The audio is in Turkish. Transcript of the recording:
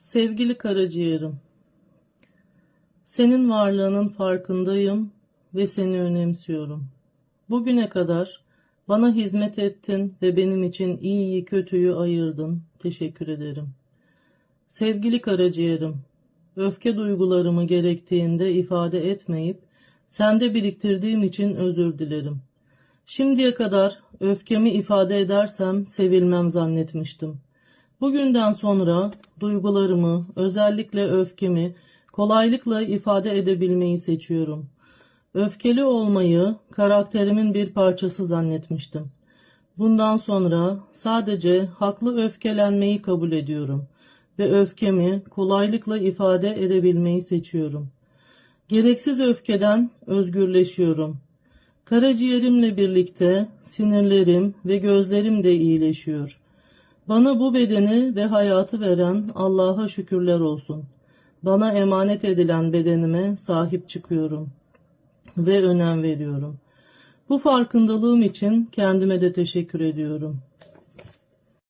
Sevgili karaciğerim, senin varlığının farkındayım ve seni önemsiyorum. Bugüne kadar bana hizmet ettin ve benim için iyiyi kötüyü ayırdın. Teşekkür ederim. Sevgili karaciğerim, öfke duygularımı gerektiğinde ifade etmeyip sende biriktirdiğim için özür dilerim. Şimdiye kadar öfkemi ifade edersem sevilmem zannetmiştim. Bugünden sonra duygularımı, özellikle öfkemi kolaylıkla ifade edebilmeyi seçiyorum. Öfkeli olmayı karakterimin bir parçası zannetmiştim. Bundan sonra sadece haklı öfkelenmeyi kabul ediyorum ve öfkemi kolaylıkla ifade edebilmeyi seçiyorum. Gereksiz öfkeden özgürleşiyorum. Karaciğerimle birlikte sinirlerim ve gözlerim de iyileşiyor. Bana bu bedeni ve hayatı veren Allah'a şükürler olsun. Bana emanet edilen bedenime sahip çıkıyorum ve önem veriyorum. Bu farkındalığım için kendime de teşekkür ediyorum.